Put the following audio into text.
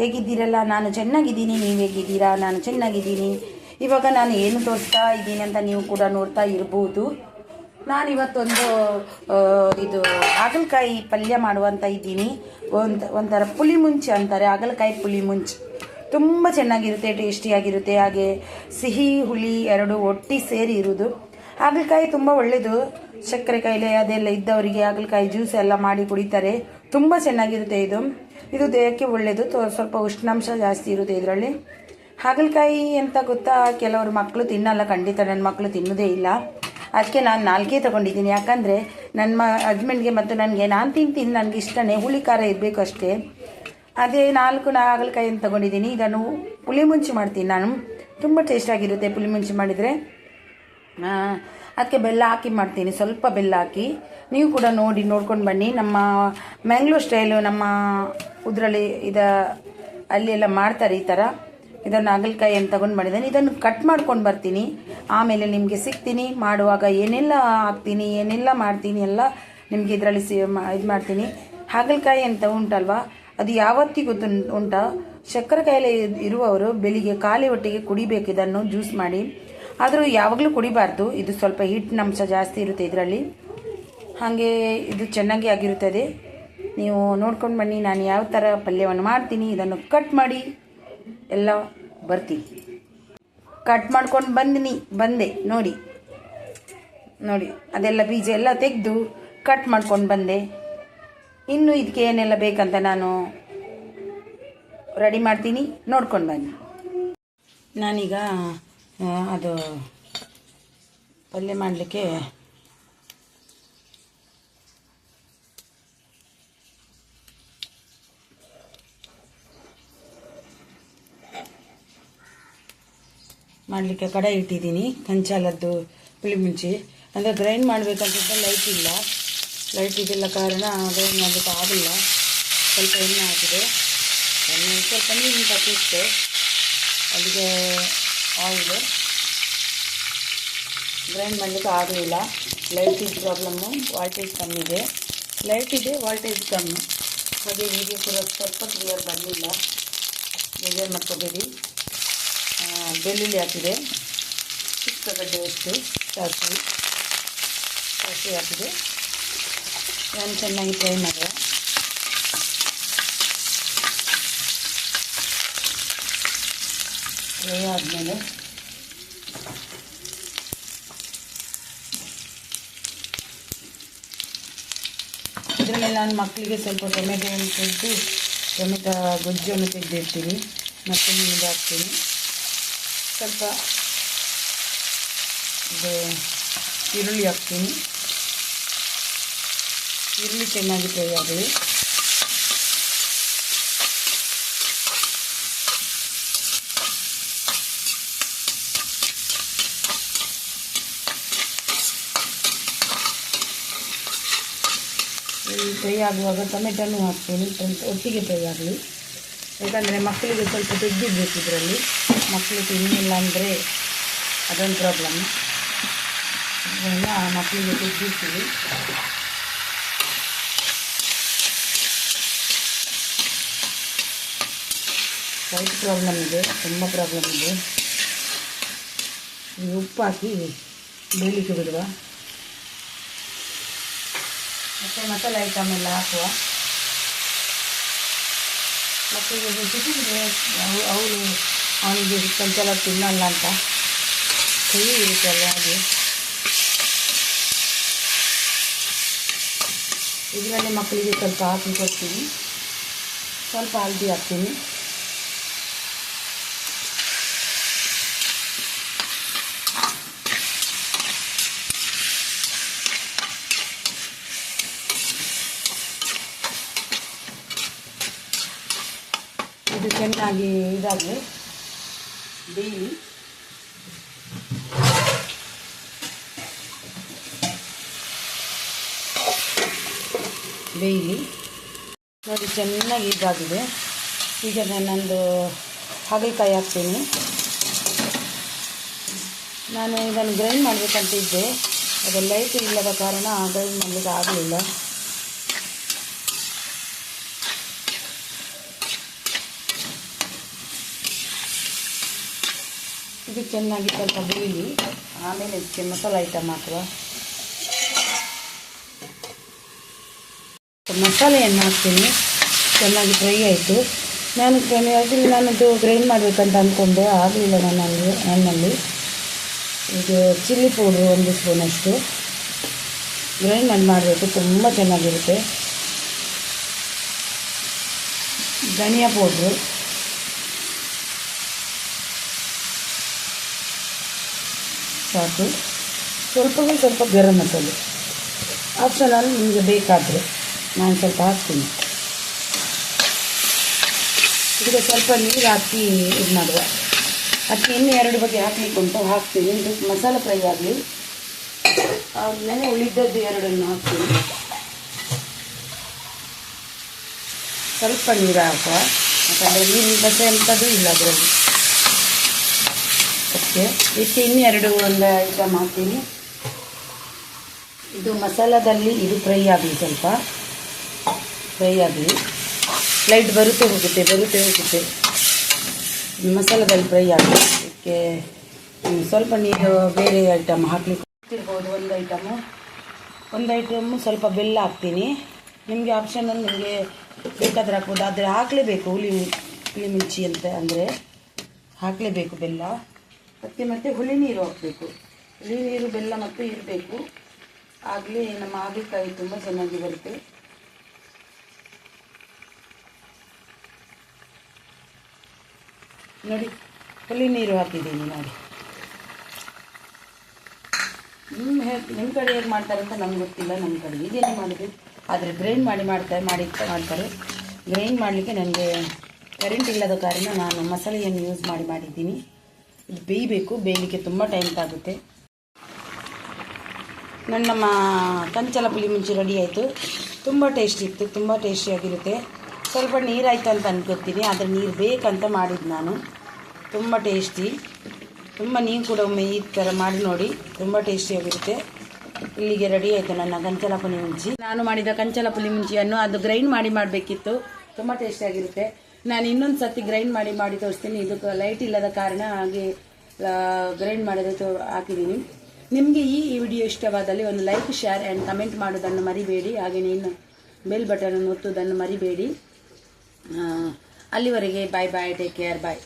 ಹೇಗಿದ್ದೀರಲ್ಲ? ನಾನು ಚೆನ್ನಾಗಿದ್ದೀನಿ, ನೀವು ಹೇಗಿದ್ದೀರಾ? ನಾನು ಚೆನ್ನಾಗಿದ್ದೀನಿ. ಇವಾಗ ನಾನು ಏನು ತೋರಿಸ್ತಾ ಇದ್ದೀನಿ ಅಂತ ನೀವು ಕೂಡ ನೋಡ್ತಾ ಇರ್ಬೋದು. ನಾನಿವತ್ತೊಂದು ಇದು ಹಾಗಲಕಾಯಿ ಪಲ್ಯ ಮಾಡುವಂತ ಇದ್ದೀನಿ. ಒಂದು, ಒಂಥರ ಪುಲಿ ಮುಂಚೆ ಅಂತಾರೆ, ಹಾಗಲಕಾಯಿ ಪುಲಿ ಮುಂಚೆ. ತುಂಬ ಚೆನ್ನಾಗಿರುತ್ತೆ, ಟೇಸ್ಟಿಯಾಗಿರುತ್ತೆ. ಹಾಗೆ ಸಿಹಿ, ಹುಳಿ ಎರಡು ಒಟ್ಟಿ ಸೇರಿ ಇರೋದು. ಹಾಗಲಕಾಯಿ ತುಂಬ ಒಳ್ಳೆಯದು ಸಕ್ಕರೆ ಕಾಯಿಲೆ ಅದೆಲ್ಲ ಇದ್ದವರಿಗೆ ಹಾಗಲಕಾಯಿ ಜ್ಯೂಸ್ ಎಲ್ಲ ಮಾಡಿ ಕುಡಿತಾರೆ. ತುಂಬ ಚೆನ್ನಾಗಿರುತ್ತೆ ಇದು. ಇದು ದೇಹಕ್ಕೆ ಒಳ್ಳೆಯದು ಸ್ವಲ್ಪ ಉಷ್ಣಾಂಶ ಜಾಸ್ತಿ ಇರುತ್ತೆ ಇದರಲ್ಲಿ. ಹಾಗಲಕಾಯಿ ಅಂತ ಗೊತ್ತಾ? ಕೆಲವರು ಮಕ್ಕಳು ತಿನ್ನಲ್ಲ. ಖಂಡಿತ ನನ್ನ ಮಕ್ಕಳು ತಿನ್ನೋದೇ ಇಲ್ಲ. ಅದಕ್ಕೆ ನಾನು ನಾಲ್ಕೇ ತಗೊಂಡಿದ್ದೀನಿ. ಯಾಕಂದರೆ ನನ್ನ ಮ ಹಸ್ಬೆಂಡ್ಗೆ ಮತ್ತು ನನಗೆ, ನಾನು ತಿಂತೀನಿ. ನನಗೆ ಇಷ್ಟನೇ. ಹುಳಿ ಖಾರ ಇರಬೇಕು ಅಷ್ಟೇ. ಅದೇ ನಾಲ್ಕು ನಾ ಹಾಗಲಕಾಯಿ ಅಂತ ತಗೊಂಡಿದ್ದೀನಿ. ಇದನ್ನು ಪುಳಿ ಮುಂಚಿ ಮಾಡ್ತೀನಿ ನಾನು. ತುಂಬ ಟೇಸ್ಟಾಗಿರುತ್ತೆ ಪುಳಿ ಮುಂಚಿ ಮಾಡಿದರೆ. ಅದಕ್ಕೆ ಬೆಲ್ಲ ಹಾಕಿ ಮಾಡ್ತೀನಿ, ಸ್ವಲ್ಪ ಬೆಲ್ಲ ಹಾಕಿ. ನೀವು ಕೂಡ ನೋಡಿ, ನೋಡ್ಕೊಂಡು ಬನ್ನಿ. ನಮ್ಮ ಮ್ಯಾಂಗ್ಳೂರ್ ಸ್ಟೈಲು ನಮ್ಮ ಉದ್ರಲ್ಲಿ ಇದ, ಅಲ್ಲಿ ಎಲ್ಲ ಮಾಡ್ತಾರೆ ಈ ಥರ ಇದನ್ನು ಹಾಗಲಕಾಯಿ ಅಂತ ತಗೊಂಡು ಮಾಡಿದ್ದೇನೆ. ಇದನ್ನು ಕಟ್ ಮಾಡ್ಕೊಂಡು ಬರ್ತೀನಿ. ಆಮೇಲೆ ನಿಮಗೆ ಸಿಗ್ತೀನಿ. ಮಾಡುವಾಗ ಏನೆಲ್ಲ ಹಾಕ್ತೀನಿ, ಏನೆಲ್ಲ ಮಾಡ್ತೀನಿ ಎಲ್ಲ ನಿಮಗೆ ಇದರಲ್ಲಿ ಸಿ ಇದು ಮಾಡ್ತೀನಿ. ಹಾಗಲಕಾಯಿ ಅಂತ ಉಂಟಲ್ವಾ? ಅದು ಯಾವತ್ತಿಗೂ ಉಂಟ- ಸಕ್ಕರೆ ಕಾಯಿಲೆ ಇರುವವರು ಬೆಳಿಗ್ಗೆ ಖಾಲಿ ಹೊಟ್ಟೆಗೆ ಕುಡಿಬೇಕು. ಇದನ್ನು ಜ್ಯೂಸ್ ಮಾಡಿ. ಆದರೂ ಯಾವಾಗಲೂ ಕುಡಿಬಾರ್ದು. ಇದು ಸ್ವಲ್ಪ ಹಿಟ್ಟಿನ ಅಂಶ ಜಾಸ್ತಿ ಇರುತ್ತೆ ಇದರಲ್ಲಿ. ಹಾಗೆ ಇದು ಚೆನ್ನಾಗಿ ಆಗಿರುತ್ತದೆ. ನೀವು ನೋಡ್ಕೊಂಡು ಬನ್ನಿ, ನಾನು ಯಾವ ಥರ ಪಲ್ಯವನ್ನು ಮಾಡ್ತೀನಿ, ಇದನ್ನು ಕಟ್ ಮಾಡಿ, ಎಲ್ಲ ಬರ್ತೀನಿ. ಕಟ್ ಮಾಡ್ಕೊಂಡು ಬಂದಿನಿ, ಬಂದೆ, ನೋಡಿ. ನೋಡಿ, ಅದೆಲ್ಲ ಬೀಜ ಎಲ್ಲ ತೆಗೆದು ಕಟ್ ಮಾಡ್ಕೊಂಡು ಬಂದೆ. ಇನ್ನು ಇದಕ್ಕೆ ಏನೆಲ್ಲ ಬೇಕಂತ ನಾನು ರೆಡಿ ಮಾಡ್ತೀನಿ, ನೋಡ್ಕೊಂಡು ಬನ್ನಿ. ನಾನೀಗ ಅದು ಪಲ್ಯ ಮಾಡಲಿಕ್ಕೆ ಮಾಡಲಿಕ್ಕೆ ಕಡೆ ಇಟ್ಟಿದ್ದೀನಿ, ಕಂಚಾಲದ್ದು ಪುಳಿ ಮುಂಚಿ ಅಂದರೆ ಗ್ರೈಂಡ್ ಮಾಡಬೇಕಂತಿದ್ದ ಲೈಟ್ ಇಲ್ಲ. ಲೈಟ್ ಇದಿಲ್ಲ ಕಾರಣ ಗ್ರೈಂಡ್ ಮಾಡಲಿಕ್ಕೆ ಆಗಿಲ್ಲ. ಸ್ವಲ್ಪ ಎಣ್ಣೆ ಹಾಕಿದೆ. ಎಣ್ಣೆ ಸ್ವಲ್ಪ ನೀರಿನ ತಪ್ಪಿತ್ತು ಅಲ್ಲಿಗೆ ಆಯಿಲ್. ಗ್ರೈಂಡ್ ಮಾಡಲಿಕ್ಕೆ ಆಗಲಿಲ್ಲ ಲೈಟಿನ ಪ್ರಾಬ್ಲಮ್ಮು, ವಾಲ್ಟೇಜ್ ಕಮ್ಮಿ ಇದೆ. ಲೈಟ್ ಇದೆ, ವಾಲ್ಟೇಜ್ ಕಮ್ಮಿ. ಹಾಗೆ ವಿಡಿಯೋ ಕೂಡ ಸ್ವಲ್ಪ ಕ್ಲಿಯರ್ ಬರಲಿಲ್ಲ. ಬೇಜಾರು ಮಾಡ್ಕೋಬೇಡಿ. ಬೆಳ್ಳುಳ್ಳಿ ಹಾಕಿದೆ. ಚಿಕ್ಕ ಗಡ್ಡೆ ಅಷ್ಟು, ಸಾಸಿವೆ. ಸಾಸಿವೆ ಹಾಕಿದೆ. ನಾನು ಚೆನ್ನಾಗಿ ಫ್ರೈ ಮಾಡಿದೆ. ಫ್ರೈ ಆದಮೇಲೆ ಇದರಲ್ಲಿ ನಾನು ಮಕ್ಕಳಿಗೆ ಸ್ವಲ್ಪ ಟೊಮೆಟೊವನ್ನು ತೆಗೆದು, ಟೊಮೆಟೊ ಗೊಜ್ಜಿಯನ್ನು ತೆಗೆದಿರ್ತೀನಿ. ಮತ್ತು ನೀರು ಹಾಕ್ತೀನಿ. ಸ್ವಲ್ಪ ಇದು ಈರುಳ್ಳಿ ಹಾಕ್ತೀನಿ. ಈರುಳ್ಳಿ ಚೆನ್ನಾಗಿ ಫ್ರೈ ಆಗಲಿ. ಫ್ರೈ ಆಗುವಾಗ ಟೊಮೆಟೊನೂ ಹಾಕ್ತೀನಿ. ಒಟ್ಟಿಗೆ ಫ್ರೈ ಆಗಲಿ. ಯಾಕಂದರೆ ಮಕ್ಕಳಿಗೆ ಸ್ವಲ್ಪ ತೆಗ್ದಿರಬೇಕು ಇದರಲ್ಲಿ. ಮಕ್ಕಳು ತಿನ್ನಿಲ್ಲ ಅಂದರೆ ಅದೊಂದು ಪ್ರಾಬ್ಲಮ್ ಅದರಿಂದ ಮಕ್ಕಳಿಗೆ ತೆಗೆದಿರ್ತೀವಿ ವೈಟ್ ಪ್ರಾಬ್ಲಮ್ ಇದೆ, ತುಂಬ ಪ್ರಾಬ್ಲಮ್ ಇದೆ. ಉಪ್ಪು ಹಾಕಿ ಬೇಯಲಿಕ್ಕೆ ಬಿಡುವ. ಮತ್ತು ಮಸಾಲೆ ಐಟಮ್ ಎಲ್ಲ ಹಾಕುವ. ಮಕ್ಕಳಿಗೆ ಅವು ಅವಳು ಅವನಿಗೆ ಸ್ವಲ್ಪ ತಿನ್ನಲ್ಲ ಅಂತ. ಕೈ ಇರುತ್ತಲ್ಲ ಹಾಗೆ. ಇದರಲ್ಲಿ ಮಕ್ಕಳಿಗೆ ಸ್ವಲ್ಪ ಹಾಕಿ ಕೊಡ್ತೀನಿ. ಸ್ವಲ್ಪ ಹಲ್ದಿ ಹಾಕ್ತೀನಿ. ಚೆನ್ನಾಗಿ ಇದಾಗಲಿ ಬೇಯಿ ಬೇಯಲಿ ನೋಡಿ, ಚೆನ್ನಾಗಿ ಇದಾಗಿದೆ. ಈಗ ನಾನೊಂದು ಹಾಗಲಕಾಯಿ ಹಾಕ್ತೀನಿ. ನಾನು ಇದನ್ನು ಗ್ರೈಂಡ್ ಮಾಡಬೇಕಂತ ಇದ್ದೆ. ಅದು ಲೈಟ್ ಇಲ್ಲದ ಕಾರಣ ಗ್ರೈಂಡ್ ಮಾಡಲಿಕ್ಕೆ ಆಗಲಿಲ್ಲ. ಚೆನ್ನಾಗಿ ಸ್ವಲ್ಪ ಬೇಯಲಿ ಆಮೇಲೆ ಇದಕ್ಕೆ ಮಸಾಲ ಐಟಮ್ ಹಾಕುವ. ಮಸಾಲೆಯನ್ನು ಹಾಕ್ತೀನಿ. ಚೆನ್ನಾಗಿ ಫ್ರೈ ಆಯಿತು. ನಾನು ಆ್ಯಕ್ಚುಲಿ ನಾನದು ಗ್ರೈಂಡ್ ಮಾಡಬೇಕಂತ ಅಂದ್ಕೊಂಡೆ ಆಗಲಿಲ್ಲ ನನ್ನಲ್ಲಿ ನನ್ನಲ್ಲಿ ಇದು ಚಿಲ್ಲಿ ಪೌಡ್ರು ಒಂದು ಸ್ಪೂನಷ್ಟು. ಗ್ರೈಂಡ್ ಮಾಡಿ ಮಾಡಬೇಕು. ತುಂಬ ಚೆನ್ನಾಗಿರುತ್ತೆ. ಧನಿಯಾ ಪೌಡ್ರು ಸಾಕು. ಸ್ವಲ್ಪವೇ ಸ್ವಲ್ಪ ಗರಂ ಮಸಾಲೆ. ಆಪ್ಷನಲ್ ನಿಮಗೆ ಬೇಕಾದರೆ ನಾನು ಸ್ವಲ್ಪ ಹಾಕ್ತೀನಿ. ಈಗ ಸ್ವಲ್ಪ ನೀರು ಹಾಕಿ ಇದು ಮಾಡುವ. ಅದಕ್ಕೆ ಇನ್ನೂ ಎರಡು ಬಗ್ಗೆ ಹಾಕಲಿಕ್ಕೆ ಉಂಟು ಹಾಕ್ತೀನಿ. ಇದು ಮಸಾಲೆ ಫ್ರೈ ಆಗಲಿ. ನೆನೆ ಉಳಿದದ್ದು ಎರಡನ್ನು ಹಾಕ್ತೀನಿ. ಸ್ವಲ್ಪ ನೀರು ಹಾಕುವ. ಯಾಕಂದರೆ ನೀರು ಬಸೆ ಅಂಥದ್ದು ಇಲ್ಲ ಅದರಲ್ಲಿ. ಓಕೆ ಇಷ್ಟು ಎರಡು ಒಂದು ಐಟಮ್ ಹಾಕ್ತೀನಿ. ಇದು ಮಸಾಲದಲ್ಲಿ ಇದು ಫ್ರೈ ಆಗಲಿ ಸ್ವಲ್ಪ. ಫ್ರೈ ಆಗಲಿ. ಲೈಟ್ ಬರುತ್ತೆ ಹೋಗುತ್ತೆ ಬರುತ್ತೆ ಹೋಗುತ್ತೆ. ಮಸಾಲದಲ್ಲಿ ಫ್ರೈ ಆಗಲಿ. ಅದಕ್ಕೆ ಸ್ವಲ್ಪ ನೀರು ಬೇರೆ ಐಟಮ್ ಹಾಕ್ಲಿಕ್ಕೆ ಹಾಕ್ತಿರ್ಬೋದು ಒಂದು ಐಟಮು ಒಂದು ಐಟಮು ಸ್ವಲ್ಪ ಬೆಲ್ಲ ಹಾಕ್ತೀನಿ. ನಿಮಗೆ ಆಪ್ಷನಲ್ಲಿ ನಿಮಗೆ ಬೇಕಾದ್ರೆ ಹಾಕ್ಬೋದು. ಆದರೆ ಹಾಕಲೇಬೇಕು ಹುಳಿ ಹುಳಿ ಮಿರ್ಚಿ ಅಂತ ಅಂದರೆ. ಹಾಕಲೇಬೇಕು ಬೆಲ್ಲ. ಅದಕ್ಕೆ ಮತ್ತೆ ಹುಳಿ ನೀರು ಹಾಕಬೇಕು. ಹುಳಿ ನೀರು, ಬೆಲ್ಲ ಮತ್ತು ಇರಬೇಕು. ಆಗಲಿ ನಮ್ಮ ಹಾಗಲಕಾಯಿ ತುಂಬ ಚೆನ್ನಾಗಿ ಬರುತ್ತೆ. ನೋಡಿ, ಹುಳಿ ನೀರು ಹಾಕಿದ್ದೀನಿ ನೋಡಿ. ನಿಮ್ಮ ಹೇಗೆ ನಿಮ್ಮ ಕಡೆ ಹೇಗೆ ಮಾಡ್ತಾರೆ ಅಂತ ನಮ್ಗೆ ಗೊತ್ತಿಲ್ಲ ನಮ್ಮ ಕಡೆ ಈಗೇನು ಮಾಡಿದ್ವಿ ಆದರೆ ಗ್ರೈಂಡ್ ಮಾಡಿ ಮಾಡ್ತಾರೆ ಮಾಡಿ ಮಾಡ್ತಾರೆ. ಗ್ರೈಂಡ್ ಮಾಡಲಿಕ್ಕೆ ನನಗೆ ಕರೆಂಟ್ ಇಲ್ಲದ ಕಾರಣ ನಾನು ಮಸಾಲೆಯನ್ನು ಯೂಸ್ ಮಾಡಿ ಮಾಡಿದ್ದೀನಿ. ಇದು ಬೇಯಬೇಕು, ಬೇಯಲಿಕ್ಕೆ ತುಂಬ ಟೈಮ್ ತಾಗುತ್ತೆ. ನನ್ನ ನಮ್ಮ ಕಂಚಲ ಪುಳಿ ಮುಂಚೆ ರೆಡಿ ಆಯಿತು. ತುಂಬ ಟೇಸ್ಟಿ ಇತ್ತು, ತುಂಬ ಟೇಸ್ಟಿಯಾಗಿರುತ್ತೆ ಸ್ವಲ್ಪ ನೀರಾಯಿತು ಅಂತ ಅನ್ಕೋತೀನಿ ಆದರೆ ನೀರು ಬೇಕಂತ ಮಾಡಿದ್ದು ನಾನು. ತುಂಬ ಟೇಸ್ಟಿ ತುಂಬ ನೀವು ಕೂಡ ಒಮ್ಮೆ ಈ ಥರ ಮಾಡಿ ನೋಡಿ, ತುಂಬ ಟೇಸ್ಟಿಯಾಗಿರುತ್ತೆ ಇಲ್ಲಿಗೆ ರೆಡಿ ಆಯಿತು ನನ್ನ ಕಂಚಲ ಪುಳಿ ಮುಂಚಿ. ನಾನು ಮಾಡಿದ ಕಂಚಲ ಪುಳಿ ಮುಂಚಿಯನ್ನು ಅದು ಗ್ರೈಂಡ್ ಮಾಡಿ ಮಾಡಬೇಕಿತ್ತು. ತುಂಬ ಟೇಸ್ಟಿಯಾಗಿರುತ್ತೆ ನಾನು ಇನ್ನೊಂದು ಸರ್ತಿ ಗ್ರೈಂಡ್ ಮಾಡಿ ಮಾಡಿ ತೋರಿಸ್ತೀನಿ. ಇದಕ್ಕೆ ಲೈಟ್ ಇಲ್ಲದ ಕಾರಣ ಹಾಗೆ ಗ್ರೈಂಡ್ ಮಾಡಿದ ತೋ ಹಾಕಿದ್ದೀನಿ ನಿಮಗೆ ಈ ವಿಡಿಯೋ ಇಷ್ಟವಾದಲ್ಲಿ ಒಂದು ಲೈಕ್ ಶೇರ್ ಆ್ಯಂಡ್ ಕಮೆಂಟ್ ಮಾಡೋದನ್ನು ಮರಿಬೇಡಿ. ಹಾಗೆ ನೀನು ಬೆಲ್ ಬಟನ್ ಒತ್ತುವುದನ್ನು ಮರಿಬೇಡಿ. ಅಲ್ಲಿವರೆಗೆ ಬಾಯ್ ಬಾಯ್ ಟೇಕ್ ಕೇರ್ ಬಾಯ್